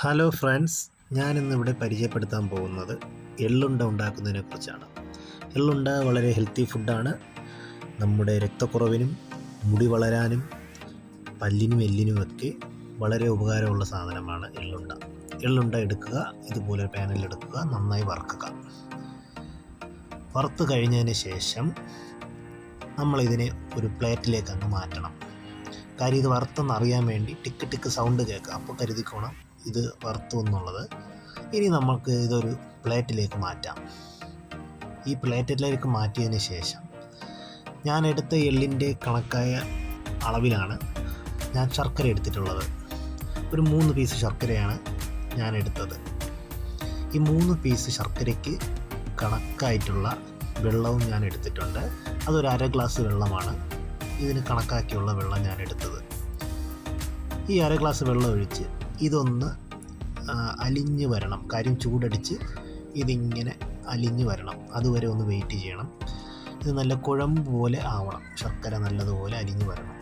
Hello friends ഞാനിന്നിവിടെ പരിചയപ്പെടുത്താൻ പോകുന്നത് എള്ളുണ്ട ഉണ്ടാക്കുന്നതിനെ കുറിച്ചാണ് എള്ളുണ്ട വളരെ ഹെൽത്തി ഫുഡാണ് നമ്മുടെ രക്തക്കുറവിനും മുടി വളരാനും പല്ലിനും എല്ലിനുമൊക്കെ വളരെ ഉപകാരമുള്ള സാധനമാണ് എള്ളുണ്ട. എള്ളുണ്ട എടുക്കുക ഇതുപോലെ പാനിൽ എടുക്കുക നന്നായി വറുക്കുക. വറുത്ത് കഴിഞ്ഞതിന് ശേഷം നമ്മളിതിനെ ഒരു പ്ലേറ്റിലേക്ക് അങ്ങ് മാറ്റണം. കാര്യം ഇത് വറുത്തെന്ന് അറിയാൻ വേണ്ടി ടിക്ക് ടിക്ക് സൗണ്ട് കേൾക്കുക അപ്പോൾ കരുതിക്കോണം. ഇത് വറുത്തു എന്നുള്ളത്. ഇനി നമുക്ക് ഇതൊരു പ്ലേറ്റിലേക്ക് മാറ്റാം. ഈ പ്ലേറ്റിലേക്ക് മാറ്റിയതിന് ശേഷം ഞാൻ എടുത്ത എള്ളിന്റെ കണക്കായ അളവിലാണ് ഞാൻ ശർക്കര എടുത്തിട്ടുള്ളത്. ഒരു മൂന്ന് പീസ് ശർക്കരയാണ് ഞാൻ എടുത്തത്. ഈ മൂന്ന് പീസ് ശർക്കരയ്ക്ക് കണക്കായിട്ടുള്ള വെള്ളവും ഞാൻ എടുത്തിട്ടുണ്ട്. അതൊരു അര ഗ്ലാസ് വെള്ളമാണ്. ഇതിന് കണക്കാക്കിയുള്ള വെള്ളം ഞാൻ എടുത്തത്. ഈ അര ഗ്ലാസ് വെള്ളം ഒഴിച്ച് ഇതൊന്ന് അലിഞ്ഞു വരണം. കാര്യം ചൂടടിച്ച് ഇതിങ്ങനെ അലിഞ്ഞു വരണം. അതുവരെ ഒന്ന് വെയിറ്റ് ചെയ്യണം. ഇത് നല്ല കുഴമ്പ് പോലെ ആവണം. ശർക്കര നല്ലതുപോലെ അലിഞ്ഞു വരണം.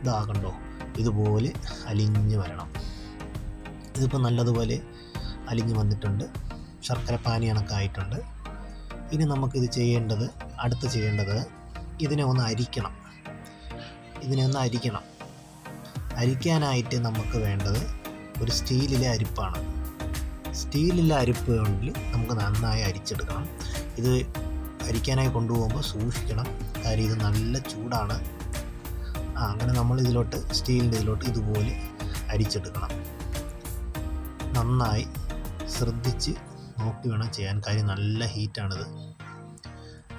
ഇതാകണ്ടോ? ഇതുപോലെ അലിഞ്ഞു വരണം. ഇതിപ്പോൾ നല്ലതുപോലെ അലിഞ്ഞു വന്നിട്ടുണ്ട്. ശർക്കര പാനി കണക്കായിട്ടുണ്ട്. ഇനി നമുക്കിത് ചെയ്യേണ്ടത് അടുത്ത് ചെയ്യേണ്ടത് ഇതിനെ ഒന്ന് അരിക്കണം. ഇതിനെ ഒന്ന് അരിക്കണം. അരിക്കാനായിട്ട് നമുക്ക് വേണ്ടത് ഒരു സ്റ്റീലിലെ അരിപ്പാണ്. സ്റ്റീലിലെ അരിപ്പ് കൊണ്ടിൽ നമുക്ക് നന്നായി അരിച്ചെടുക്കണം. ഇത് അരിക്കാനായി കൊണ്ടുപോകുമ്പോൾ സൂക്ഷിക്കണം. കാര്യം ഇത് നല്ല ചൂടാണ്. അങ്ങനെ നമ്മൾ ഇതിലോട്ട് സ്റ്റീലിന്റെ ഇതിലോട്ട് ഇതുപോലെ അരിച്ചെടുക്കണം. നന്നായി ശ്രദ്ധിച്ച് നോക്കി വേണം ചെയ്യാൻ. കാര്യം നല്ല ഹീറ്റാണിത്.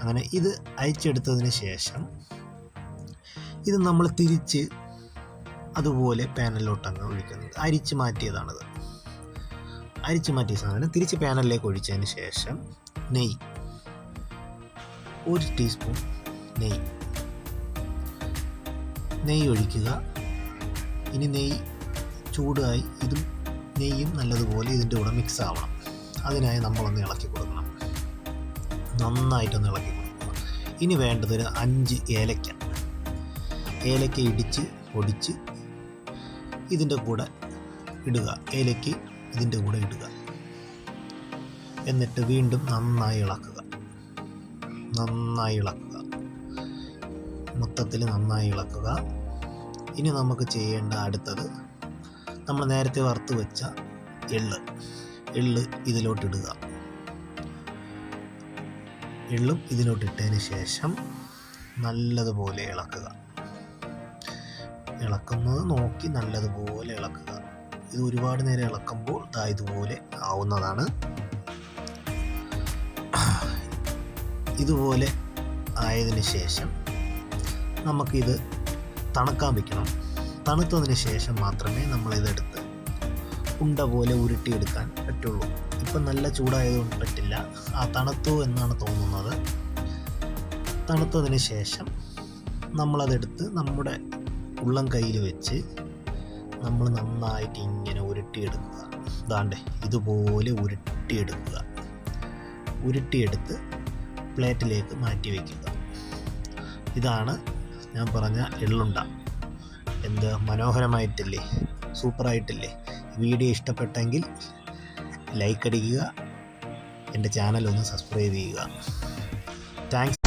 അങ്ങനെ ഇത് അരിച്ചെടുത്തതിന് ശേഷം ഇത് നമ്മൾ തിരിച്ച് അതുപോലെ പാനലിലോട്ടാണ് ഒഴിക്കുന്നത്. അരിച്ച് മാറ്റിയതാണത്. അരിച്ച് മാറ്റിയ സാധനം തിരിച്ച് പാനലിലേക്ക് ഒഴിച്ചതിന് ശേഷം നെയ്യ്. ഒരു ടീസ്പൂൺ നെയ്യ്. നെയ്യ് ഒഴിക്കുക. ഇനി നെയ്യ് ചൂടായി ഇതും നെയ്യും നല്ലതുപോലെ ഇതിന്റെ കൂടെ മിക്സ് ആവണം. അതിനായി നമ്മളൊന്ന് ഇളക്കി കൊടുക്കണം. നന്നായിട്ടൊന്ന് ഇളക്കി കൊടുക്കണം. ഇനി വേണ്ടത് ഒരു അഞ്ച് ഏലക്ക. ഏലക്ക ഇടിച്ച് പൊടിച്ച് ഇതിന്റെ കൂടെ ഇടുക. ഏലയ്ക്ക് ഇതിന്റെ കൂടെ ഇടുക. എന്നിട്ട് വീണ്ടും നന്നായി ഇളക്കുക. നന്നായി ഇളക്കുക. മൊത്തത്തിൽ നന്നായി ഇളക്കുക. ഇനി നമുക്ക് ചെയ്യേണ്ട അടുത്തത് നമ്മൾ നേരത്തെ വറുത്ത് വെച്ച എള്ള്. എള്ള് ഇതിലോട്ടിടുക എള്ളും ഇതിലോട്ടിട്ടതിന് ശേഷം നല്ലതുപോലെ ഇളക്കുക. ഇളക്കുന്നത് നോക്കി നല്ലതുപോലെ ഇളക്കുക. ഇത് ഒരുപാട് നേരം ഇളക്കുമ്പോൾ ദാ ഇതുപോലെ ആവുന്നതാണ്. ഇതുപോലെ ആയതിന് ശേഷം നമുക്കിത് തണുക്കാൻ വയ്ക്കണം തണുത്തതിന് ശേഷം മാത്രമേ നമ്മളിതെടുത്ത് ഉണ്ട പോലെ ഉരുട്ടിയെടുക്കാൻ പറ്റുള്ളൂ. ഇപ്പം നല്ല ചൂടായതുകൊണ്ട് പറ്റില്ല. ആ തണുത്തു എന്നാണ് തോന്നുന്നത്. തണുത്തതിന് ശേഷം നമ്മളതെടുത്ത് നമ്മുടെ ഉള്ളം കയ്യിൽ വെച്ച് നമ്മൾ നന്നായിട്ട് ഇങ്ങനെ ഉരുട്ടിയെടുക്കുക. ദാണ്ടേ ഇതുപോലെ ഉരുട്ടിയെടുക്കുക. ഉരുട്ടിയെടുത്ത് പ്ലേറ്റിലേക്ക് മാറ്റി വയ്ക്കുക ഇതാണ് ഞാൻ പറഞ്ഞ എള്ളുണ്ട. എന്ത് മനോഹരമായിട്ടില്ലേ? സൂപ്പറായിട്ടില്ലേ? വീഡിയോ ഇഷ്ടപ്പെട്ടെങ്കിൽ ലൈക്ക് അടിക്കുക എന്റെ ചാനൽ ഒന്ന് സബ്സ്ക്രൈബ് ചെയ്യുക. താങ്ക്സ്.